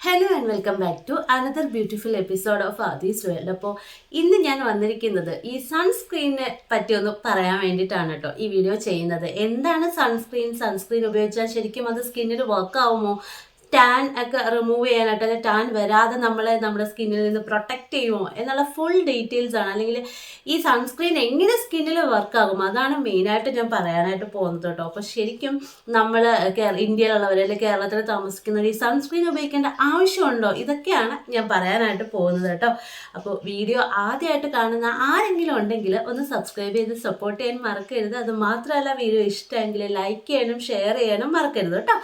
Hello and welcome back to another beautiful episode of Aadhi's world അപ്പോൾ ഇന്ന് ഞാൻ വന്നിരിക്കുന്നത് ഈ സൺസ്ക്രീനെ പറ്റി ഒന്ന് പറയാൻ വേണ്ടിയിട്ടാണ് കേട്ടോ ഈ വീഡിയോ ചെയ്യുന്നത്. എന്താണ് സൺസ്ക്രീൻ സൺസ്ക്രീൻ ഉപയോഗിച്ചാൽ ശരിക്കും അത് സ്കിന്നിന് വർക്ക് ആവുമോ? ടാൻ ഒക്കെ റിമൂവ് ചെയ്യാനായിട്ട് അല്ലെങ്കിൽ ടാൻ വരാതെ നമ്മളെ നമ്മുടെ സ്കിന്നിൽ നിന്ന് പ്രൊട്ടക്റ്റ് ചെയ്യുമോ എന്നുള്ള ഫുൾ ഡീറ്റെയിൽസ് ആണ്. അല്ലെങ്കിൽ ഈ സൺസ്ക്രീൻ എങ്ങനെ സ്കിന്നിൽ വർക്ക് ആകും അതാണ് മെയിനായിട്ട് ഞാൻ പറയാനായിട്ട് പോകുന്നത് കേട്ടോ. അപ്പോൾ ശരിക്കും നമ്മൾ ഇന്ത്യയിലുള്ളവർ അല്ലെങ്കിൽ കേരളത്തിൽ താമസിക്കുന്നവർ ഈ സൺസ്ക്രീൻ ഉപയോഗിക്കേണ്ട ആവശ്യമുണ്ടോ? ഇതൊക്കെയാണ് ഞാൻ പറയാനായിട്ട് പോകുന്നത് കേട്ടോ. അപ്പോൾ വീഡിയോ ആദ്യമായിട്ട് കാണുന്ന ആരെങ്കിലും ഉണ്ടെങ്കിൽ ഒന്ന് സബ്സ്ക്രൈബ് ചെയ്ത് സപ്പോർട്ട് ചെയ്യാൻ മറക്കരുത്. അത് മാത്രമല്ല വീഡിയോ ഇഷ്ടമെങ്കിൽ ലൈക്ക് ചെയ്യാനും ഷെയർ ചെയ്യാനും മറക്കരുത് കേട്ടോ.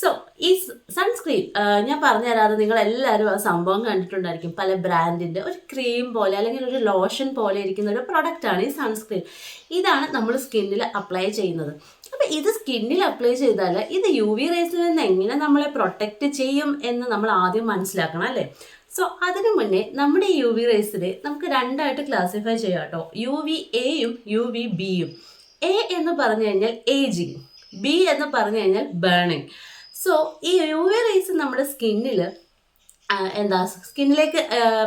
സോ ഈ സൺസ്ക്രീൻ ഞാൻ പറഞ്ഞുതരാതെ നിങ്ങൾ എല്ലാവരും ആ സംഭവം കണ്ടിട്ടുണ്ടായിരിക്കും. പല ബ്രാൻഡിന്റെ ഒരു ക്രീം പോലെ അല്ലെങ്കിൽ ഒരു ലോഷൻ പോലെ ഇരിക്കുന്ന ഒരു പ്രൊഡക്റ്റാണ് ഈ സൺസ്ക്രീൻ ഇതാണ് നമ്മൾ സ്കിന്നിൽ അപ്ലൈ ചെയ്യുന്നത്. അപ്പോൾ ഇത് സ്കിന്നിൽ അപ്ലൈ ചെയ്താൽ ഇത് യു വി റേസിൽ നിന്ന് എങ്ങനെ നമ്മളെ പ്രൊട്ടക്റ്റ് ചെയ്യും എന്ന് നമ്മൾ ആദ്യം മനസ്സിലാക്കണം അല്ലേ? സോ അതിനു മുന്നേ നമ്മുടെ യു വി റേസിനെ നമുക്ക് രണ്ടായിട്ട് ക്ലാസിഫൈ ചെയ്യാം കേട്ടോ. യു വി എയും യു വി ബിയും എ എന്ന് പറഞ്ഞു കഴിഞ്ഞാൽ ഏജിങ് ബി എന്ന് പറഞ്ഞു കഴിഞ്ഞാൽ ബേണിങ് സോ ഈ യു വി റേസ് നമ്മുടെ സ്കിന്നിൽ എന്താ സ്കിന്നിലേക്ക്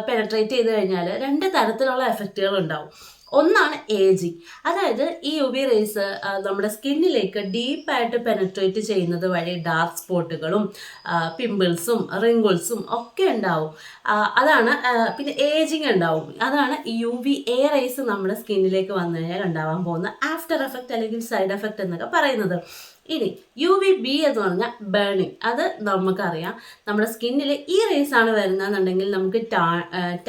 പെനട്രേറ്റ് ചെയ്ത് കഴിഞ്ഞാൽ രണ്ട് തരത്തിലുള്ള എഫക്റ്റുകൾ ഉണ്ടാവും. ഒന്നാണ് ഏജിങ് അതായത് ഈ യു വി റേസ് നമ്മുടെ സ്കിന്നിലേക്ക് ഡീപ്പായിട്ട് പെനട്രേറ്റ് ചെയ്യുന്നത് വഴി ഡാർക്ക് സ്പോട്ടുകളും പിമ്പിൾസും റിങ്കിൾസും ഒക്കെ ഉണ്ടാവും. അതാണ് പിന്നെ ഏജിങ് ഉണ്ടാവും. അതാണ് യു വി എ റേസ് നമ്മുടെ സ്കിന്നിലേക്ക് വന്നു കഴിഞ്ഞാൽ ഉണ്ടാവാൻ പോകുന്ന ആഫ്റ്റർ എഫക്റ്റ് അല്ലെങ്കിൽ സൈഡ് എഫക്റ്റ് എന്നൊക്കെ പറയുന്നത്. ഇനി യു വി ബി എന്ന് പറഞ്ഞാൽ ബേണിങ് അത് നമുക്കറിയാം. നമ്മുടെ സ്കിന്നിൽ ഈ റേസ് ആണ് വരുന്നതെന്നുണ്ടെങ്കിൽ നമുക്ക്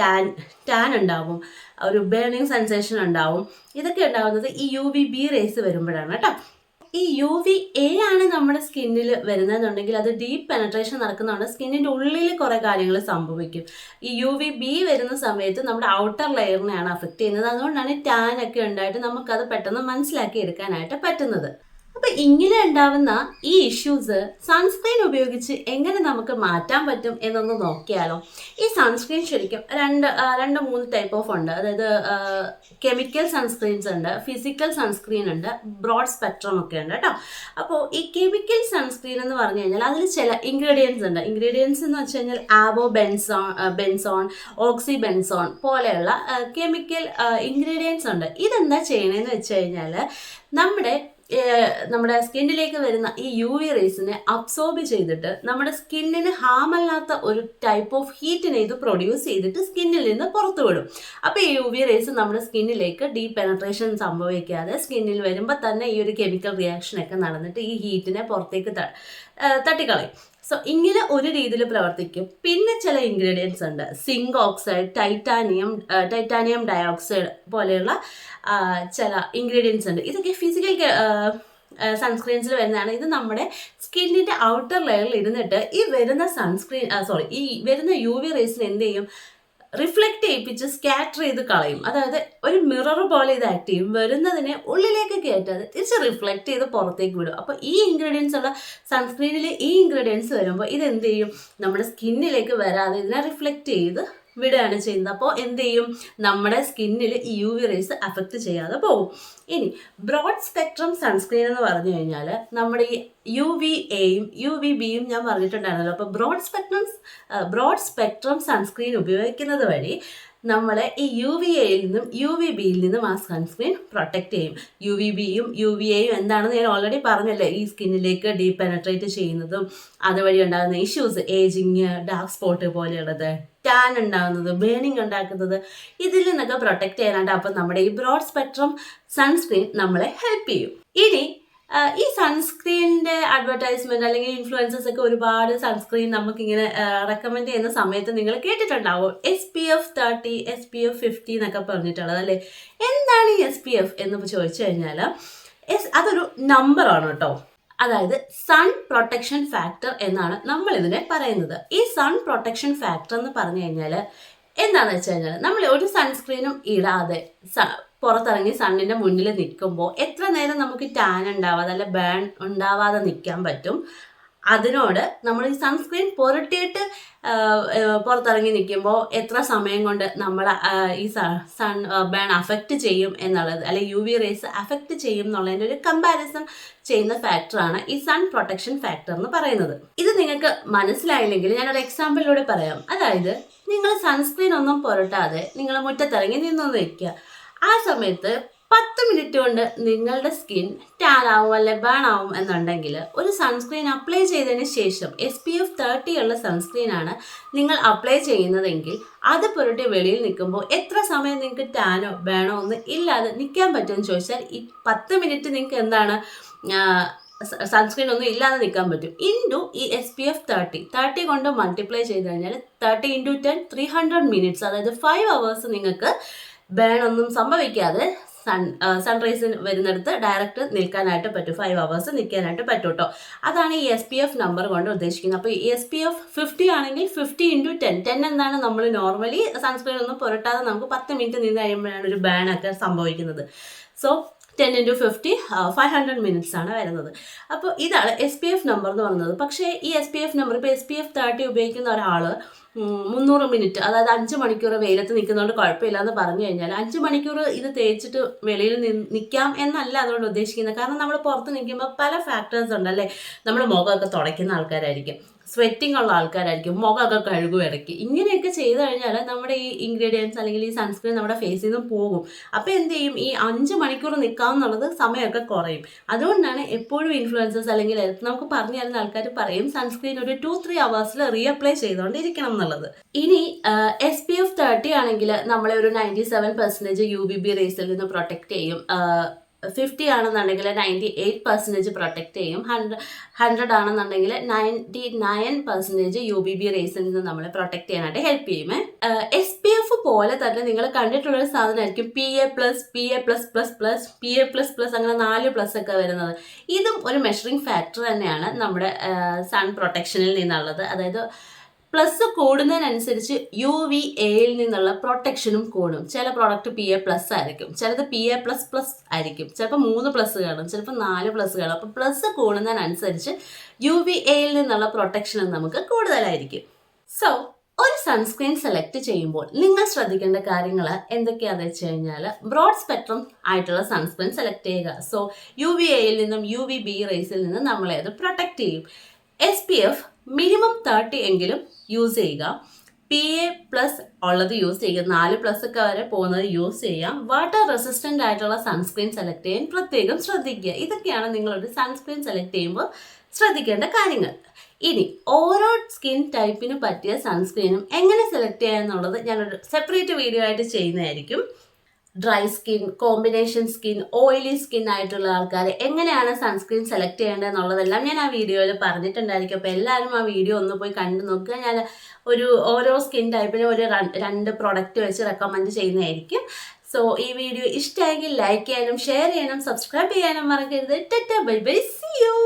ടാൻ ടാൻ ഉണ്ടാവും. ഒരു ബേണിംഗ് സെൻസേഷൻ ഉണ്ടാവും. ഇതൊക്കെ ഉണ്ടാവുന്നത് ഈ യു വി ബി റേസ് വരുമ്പോഴാണ് കേട്ടോ. ഈ യു വി എ ആണ് നമ്മുടെ സ്കിന്നിൽ വരുന്നതെന്നുണ്ടെങ്കിൽ അത് ഡീപ്പ് പെനട്രേഷൻ നടക്കുന്നതുകൊണ്ട് സ്കിന്നിന്റെ ഉള്ളിൽ കുറേ കാര്യങ്ങൾ സംഭവിക്കും. ഈ യു വി ബി വരുന്ന സമയത്ത് നമ്മുടെ ഔട്ടർ ലെയറിനെയാണ് അഫക്റ്റ് ചെയ്യുന്നത്. അതുകൊണ്ടാണ് ടാൻ ഒക്കെ ഉണ്ടായിട്ട് നമുക്കത് പെട്ടെന്ന് മനസ്സിലാക്കി എടുക്കാനായിട്ട് പറ്റുന്നത്. അപ്പൊ ഇങ്ങനെ ഉണ്ടാവുന്ന ഈ ഇഷ്യൂസ് സൺസ്ക്രീൻ ഉപയോഗിച്ച് എങ്ങനെ നമുക്ക് മാറ്റാൻ പറ്റും എന്നൊന്ന് നോക്കിയാലോ? ഈ സൺസ്ക്രീൻ ശരിക്കും രണ്ട് രണ്ട് മൂന്ന് ടൈപ്പ് ഓഫ് ഉണ്ട്. അതായത് കെമിക്കൽ സൺസ്ക്രീൻസ് ഉണ്ട് ഫിസിക്കൽ സൺസ്ക്രീൻ ഉണ്ട് ബ്രോഡ് സ്പെക്ട്രം ഒക്കെ ഉണ്ട് കേട്ടോ. അപ്പോൾ ഈ കെമിക്കൽ സൺസ്ക്രീൻ എന്ന് പറഞ്ഞു കഴിഞ്ഞാൽ അതിൽ ചില ഇൻഗ്രീഡിയൻസ് ഉണ്ട്. ഇൻഗ്രീഡിയൻസ് എന്ന് വെച്ച് കഴിഞ്ഞാൽ ആവോ ബെൻസോൺ ബെൻസോൺ ഓക്സി ബെൻസോൺ പോലെയുള്ള കെമിക്കൽ ഇൻഗ്രീഡിയൻസ് ഉണ്ട്. ഇതെന്താ ചെയ്യണമെന്ന് വെച്ച് കഴിഞ്ഞാൽ നമ്മുടെ നമ്മുടെ സ്കിന്നിലേക്ക് വരുന്ന ഈ യു വി റേസിനെ അബ്സോർബ് ചെയ്തിട്ട് നമ്മുടെ സ്കിന്നിന് ഹാമല്ലാത്ത ഒരു ടൈപ്പ് ഓഫ് ഹീറ്റിനെ ഇത് പ്രൊഡ്യൂസ് ചെയ്തിട്ട് സ്കിന്നിൽ നിന്ന് പുറത്തു വിടും. അപ്പോൾ ഈ യു വി റേസ് നമ്മുടെ സ്കിന്നിലേക്ക് ഡീപ് പെനട്രേഷൻ സംഭവിക്കാതെ സ്കിന്നിൽ വരുമ്പോൾ തന്നെ ഈ ഒരു കെമിക്കൽ റിയാക്ഷനൊക്കെ നടന്നിട്ട് ഈ ഹീറ്റിനെ പുറത്തേക്ക് തട്ടിക്കളയും. സോ ഇങ്ങനെ ഒരു രീതിയിൽ പ്രവർത്തിക്കും. പിന്നെ ചില ഇൻഗ്രീഡിയൻസ് ഉണ്ട്. Zinc oxide titanium titanium dioxide പോലെയുള്ള ചില ഇൻഗ്രീഡിയൻസ് ഉണ്ട്. ഇതൊക്കെ ഫിസിക്കൽ സൺസ്ക്രീൻസിൽ വരുന്നതാണ്. ഇത് നമ്മുടെ സ്കിന്നിന്റെ ഔട്ടർ ലെയറിൽ ഇരുന്നിട്ട് ഈ വരുന്ന സൺസ്ക്രീൻ സോറി ഈ വരുന്ന യു വി റേസിന് എന്ത് ചെയ്യും? റിഫ്ലക്റ്റ് ചെയ്യിപ്പിച്ച് സ്കാറ്റർ ചെയ്ത് കളയും. അതായത് ഒരു മിറർ പോലെ ഇത് ആക്ട് ചെയ്യും. വരുന്നതിനെ ഉള്ളിലേക്ക് കയറ്റാതെ തിരിച്ച് റിഫ്ലക്റ്റ് ചെയ്ത് പുറത്തേക്ക് വിടും. അപ്പോൾ ഈ ഇൻഗ്രീഡിയൻസ് ഉള്ള സൺസ്ക്രീനിൽ ഈ ഇൻഗ്രീഡിയൻസ് വരുമ്പോൾ ഇത് എന്ത് ചെയ്യും? നമ്മുടെ സ്കിന്നിലേക്ക് വരാതെ ഇതിനെ റിഫ്ലക്റ്റ് ചെയ്ത് വിടുകയാണ് ചെയ്യുന്നത്. അപ്പോൾ എന്ത് ചെയ്യും? നമ്മുടെ സ്കിന്നിൽ ഈ യു വി റേസ് അഫക്റ്റ് ചെയ്യാതെ പോകും. ഇനി ബ്രോഡ് സ്പെക്ട്രം സൺസ്ക്രീൻ എന്ന് പറഞ്ഞു കഴിഞ്ഞാൽ നമ്മുടെ ഈ യു വി എയും യു വി ബിയും ഞാൻ പറഞ്ഞിട്ടുണ്ടായിരുന്നല്ലോ. അപ്പോൾ broad spectrum broad spectrum sunscreen ഉപയോഗിക്കുന്നത് വഴി നമ്മളെ ഈ യു വി എയിൽ നിന്നും യു വി ബിയിൽ നിന്നും ആ സൺസ്ക്രീൻ പ്രൊട്ടക്റ്റ് ചെയ്യും. യു വി ബിയും യു വി എയും എന്താണെന്ന് ഞാൻ ഓൾറെഡി പറഞ്ഞല്ലേ. ഈ സ്കിന്നിലേക്ക് ഡീപ് പെനട്രേറ്റ് ചെയ്യുന്നതും അതുവഴി ഉണ്ടാകുന്ന ഇഷ്യൂസ് ഏജിങ് ഡാർക്ക് സ്പോട്ട് പോലെയുള്ളത് ടാൻ ഉണ്ടാകുന്നത് ബേണിംഗ് ഉണ്ടാക്കുന്നത് ഇതിൽ നിന്നൊക്കെ പ്രൊട്ടക്റ്റ് ചെയ്യാനായിട്ട് അപ്പം നമ്മുടെ ഈ ബ്രോഡ് സ്പെക്ട്രം സൺസ്ക്രീൻ നമ്മളെ ഹെൽപ്പ് ചെയ്യും. ഇനി ഈ സൺസ്ക്രീനിന്റെ അഡ്വർടൈസ്മെന്റ് അല്ലെങ്കിൽ ഇൻഫ്ലുവൻസേഴ്സ് ഒക്കെ ഒരുപാട് സൺസ്ക്രീൻ നമുക്ക് ഇങ്ങനെ റെക്കമെൻഡ് ചെയ്യുന്ന സമയത്ത് നിങ്ങൾ കേട്ടിട്ടുണ്ടാവും. S P F thirty S P F fifty എന്നൊക്കെ പറഞ്ഞിട്ടുള്ളത് അല്ലേ? എന്താണ് ഈ എസ് പി എഫ് എന്ന് ചോദിച്ചു കഴിഞ്ഞാൽ എസ് അതൊരു നമ്പറാണ് കേട്ടോ. അതായത് സൺ പ്രൊട്ടക്ഷൻ ഫാക്ടർ എന്നാണ് നമ്മൾ ഇതിനെ പറയുന്നത്. ഈ സൺ പ്രൊട്ടക്ഷൻ ഫാക്ടർ എന്ന് പറഞ്ഞു കഴിഞ്ഞാൽ എന്താണെന്ന് വെച്ച് കഴിഞ്ഞാൽ നമ്മൾ ഒരു സൺസ്ക്രീനും ഇടാതെ പുറത്തിറങ്ങി സണ്ണിന്റെ മുന്നിൽ നിൽക്കുമ്പോൾ എത്ര നേരം നമുക്ക് ടാൻ ഉണ്ടാവാതെ അല്ല ബേൺ ഉണ്ടാവാതെ നിൽക്കാൻ പറ്റും? അതിനോട് നമ്മൾ ഈ സൺസ്ക്രീൻ പുരട്ടിയിട്ട് പുറത്തിറങ്ങി നിൽക്കുമ്പോൾ എത്ര സമയം കൊണ്ട് നമ്മൾ ഈ സൺ ബേൺ അഫക്റ്റ് ചെയ്യും എന്നുള്ളത് അല്ലെ യു വി റേസ് അഫക്റ്റ് ചെയ്യും എന്നുള്ളതിന്റെ ഒരു കമ്പാരിസൺ ചെയ്യുന്ന ഫാക്ടറാണ് ഈ സൺ പ്രൊട്ടക്ഷൻ ഫാക്ടർ എന്ന് പറയുന്നത്. ഇത് നിങ്ങൾക്ക് മനസ്സിലായില്ലെങ്കിൽ ഞാനൊരു എക്സാമ്പിളിലൂടെ പറയാം. അതായത് നിങ്ങൾ സൺസ്ക്രീൻ ഒന്നും പുരട്ടാതെ നിങ്ങൾ മുറ്റത്തിറങ്ങി നിന്നു വെക്കുക ആ സമയത്ത് പത്ത് മിനിറ്റ് കൊണ്ട് നിങ്ങളുടെ സ്കിൻ ടാൻ ആവും അല്ലെ ബേൺ ആവും എന്നുണ്ടെങ്കിൽ ഒരു സൺസ്ക്രീൻ അപ്ലൈ ചെയ്തതിന് ശേഷം എസ് പി എഫ് തേർട്ടി ഉള്ള സൺസ്ക്രീൻ ആണ് നിങ്ങൾ അപ്ലൈ ചെയ്യുന്നതെങ്കിൽ അത് പുരട്ടി വെളിയിൽ നിൽക്കുമ്പോൾ എത്ര സമയം നിങ്ങൾക്ക് ടാനോ ബേണോ ഒന്നും ഇല്ലാതെ നിൽക്കാൻ പറ്റുമെന്ന് ചോദിച്ചാൽ ഈ പത്ത് മിനിറ്റ് നിങ്ങൾക്ക് എന്താണ് സൺസ്ക്രീൻ ഒന്നും ഇല്ലാതെ നിൽക്കാൻ പറ്റും. ഇന്റു ഈ S P F thirty thirty കൊണ്ട് മൾട്ടിപ്ലൈ ചെയ്ത് കഴിഞ്ഞാൽ thirty into ten three hundred minutes അതായത് ഫൈവ് അവേഴ്സ് നിങ്ങൾക്ക് ബേൺ ഒന്നും സംഭവിക്കാതെ സൺ സൺറൈസ് വരുന്നിടത്ത് ഡയറക്റ്റ് നിൽക്കാനായിട്ട് പറ്റും. ഫൈവ് അവേഴ്സ് നിൽക്കാനായിട്ട് പറ്റും കേട്ടോ അതാണ് ഈ എസ് പി എഫ് നമ്പർ കൊണ്ട് ഉദ്ദേശിക്കുന്നത്. അപ്പോൾ എസ് പി എഫ് ഫിഫ്റ്റി ആണെങ്കിൽ ഫിഫ്റ്റി ഇന്റു ടെൻ ടെൻ എന്താണ് നമ്മൾ നോർമലി സൺസ്ക്രീൻ ഒന്നും പുരട്ടാതെ നമുക്ക് പത്ത് മിനിറ്റ് നിന്ന് കഴിയുമ്പോഴാണ് ഒരു ബാൻ ഒക്കെ സംഭവിക്കുന്നത്. So ten into fifty five hundred minutes ആണ് വരുന്നത്. അപ്പോൾ ഇതാണ് എസ് പി എഫ് നമ്പർ എന്ന് പറയുന്നത്. പക്ഷേ ഈ എസ് പി എഫ് നമ്പർ ഇപ്പോൾ എസ് പി എഫ് തേർട്ടി ഉപയോഗിക്കുന്ന ഒരാൾ മുന്നൂറ് മിനിറ്റ് അതായത് അഞ്ച് മണിക്കൂർ വെയിലത്ത് നിൽക്കുന്നതുകൊണ്ട് കുഴപ്പമില്ല എന്ന് പറഞ്ഞു കഴിഞ്ഞാൽ അഞ്ച് മണിക്കൂർ ഇത് തേച്ചിട്ട് വെളിയിൽ നിൽക്കാം എന്നല്ല അതുകൊണ്ട് ഉദ്ദേശിക്കുന്നത്. കാരണം നമ്മൾ പുറത്ത് നിൽക്കുമ്പോൾ പല ഫാക്ടേഴ്സ് ഉണ്ടല്ലേ? നമ്മുടെ മുഖമൊക്കെ തുടയ്ക്കുന്ന ആൾക്കാരായിരിക്കും. സ്വെറ്റിംഗ് ഉള്ള ആൾക്കാരായിരിക്കും മുഖമൊക്കെ കഴുകും ഇടയ്ക്ക്. ഇങ്ങനെയൊക്കെ ചെയ്തു കഴിഞ്ഞാൽ നമ്മുടെ ഈ ഇൻഗ്രീഡിയൻസ് അല്ലെങ്കിൽ ഈ സൺസ്ക്രീൻ നമ്മുടെ ഫേസിൽ നിന്ന് പോകും. അപ്പോൾ എന്ത് ചെയ്യും? ഈ അഞ്ച് മണിക്കൂർ നിൽക്കാമെന്നുള്ളത് സമയമൊക്കെ കുറയും. അതുകൊണ്ടാണ് എപ്പോഴും ഇൻഫ്ലുവൻസേഴ്സ് അല്ലെങ്കിൽ നമുക്ക് പറഞ്ഞു തരുന്ന ആൾക്കാർ പറയും സൺസ്ക്രീൻ ഒരു ടു ത്രീ അവേഴ്സിൽ റീഅപ്ലൈ ചെയ്തുകൊണ്ടിരിക്കണം എന്നുള്ളത്. ഇനി എസ് പി എഫ് തേർട്ടി ആണെങ്കിൽ നമ്മളെ ഒരു ninety seven percentage U B B റേസിൽ നിന്ന് പ്രൊട്ടക്റ്റ് ചെയ്യും. ഫിഫ്റ്റി ആണെന്നുണ്ടെങ്കിൽ നയന്റി എയ്റ്റ് പെർസെന്റേജ് പ്രൊട്ടക്റ്റ് ചെയ്യും. ഹൺഡ്രഡ് ഹൺഡ്രഡ് ആണെന്നുണ്ടെങ്കിൽ ninety nine percentage U B B റേസിൽ നിന്ന് നമ്മളെ പ്രൊട്ടക്റ്റ് ചെയ്യാനായിട്ട് ഹെൽപ്പ് ചെയ്യുമേ എസ് പി എഫ് പോലെ തന്നെ നിങ്ങൾ കണ്ടിട്ടുള്ള ഒരു സാധനമായിരിക്കും P A plus P A plus plus plus P A plus plus അങ്ങനെ നാല് പ്ലസ് ഒക്കെ വരുന്നത്. ഇതും ഒരു മെഷറിംഗ് ഫാക്ടർ തന്നെയാണ് നമ്മുടെ സൺ പ്രൊട്ടക്ഷനിൽ നിന്നുള്ളത്. അതായത് പ്ലസ് കൂടുന്നതിനനുസരിച്ച് യു വി എയിൽ നിന്നുള്ള പ്രൊട്ടക്ഷനും കൂടും. ചില പ്രോഡക്റ്റ് പി എ പ്ലസ് ആയിരിക്കും. ചിലത് പി എ പ്ലസ് പ്ലസ് ആയിരിക്കും. ചിലപ്പോൾ മൂന്ന് പ്ലസ് കാണും. ചിലപ്പോൾ നാല് പ്ലസ് കാണും. അപ്പോൾ പ്ലസ് കൂടുന്നതിനനുസരിച്ച് യു വി എയിൽ നിന്നുള്ള പ്രൊട്ടക്ഷനും നമുക്ക് കൂടുതലായിരിക്കും. സോ ഒരു സൺസ്ക്രീൻ സെലക്ട് ചെയ്യുമ്പോൾ നിങ്ങൾ ശ്രദ്ധിക്കേണ്ട കാര്യങ്ങൾ എന്തൊക്കെയാണെന്ന് വെച്ച് കഴിഞ്ഞാൽ ബ്രോഡ് സ്പെക്ട്രം ആയിട്ടുള്ള സൺസ്ക്രീൻ സെലക്ട് ചെയ്യുക. സോ യു വി എയിൽ നിന്നും യു വി ബി റേസിൽ നിന്നും നമ്മളെ അത് പ്രൊട്ടക്ട് ചെയ്യും. S P F minimum thirty എങ്കിലും യൂസ് ചെയ്യുക. പി എ പ്ലസ് ഉള്ളത് യൂസ് ചെയ്യുക. നാല് പ്ലസ് ഒക്കെ വരെ പോകുന്നത് യൂസ് ചെയ്യാം വാട്ടർ റെസിസ്റ്റന്റ് ആയിട്ടുള്ള സൺസ്ക്രീൻ സെലക്ട് ചെയ്യാൻ പ്രത്യേകം ശ്രദ്ധിക്കുക. ഇതൊക്കെയാണ് നിങ്ങളൊരു സൺസ്ക്രീൻ സെലക്ട് ചെയ്യുമ്പോൾ ശ്രദ്ധിക്കേണ്ട കാര്യങ്ങൾ. ഇനി ഓരോ സ്കിൻ ടൈപ്പിന് പറ്റിയ സൺസ്ക്രീനും എങ്ങനെ സെലക്ട് ചെയ്യാന്നുള്ളത് ഞാനൊരു സെപ്പറേറ്റ് വീഡിയോ ആയിട്ട് ചെയ്യുന്നതായിരിക്കും. Dry skin combination skin oily skin ആയിട്ടുള്ള ആൾക്കാർ എങ്ങനെയാണ് സൺസ്ക്രീൻ സെലക്ട് ചെയ്യേണ്ടത് എന്നുള്ളതെല്ലാം ഞാൻ ആ വീഡിയോയിൽ പറഞ്ഞിട്ടുണ്ടായിരിക്കും. അപ്പോൾ എല്ലാവരും ആ വീഡിയോ ഒന്ന് പോയി കണ്ടു നോക്കുക. ഞാൻ ഒരു ഓരോ സ്കിൻ ടൈപ്പിനും ഒരു രണ്ട് പ്രൊഡക്റ്റ് വെച്ച് റെക്കമെൻഡ് ചെയ്യുന്നതായിരിക്കും. സോ ഈ വീഡിയോ ഇഷ്ടമായെങ്കിൽ ലൈക്ക് ചെയ്യാനും ഷെയർ ചെയ്യാനും സബ്സ്ക്രൈബ് ചെയ്യാനും മറക്കരുത്. ടെറ്റ ബൈ ബൈ സി യു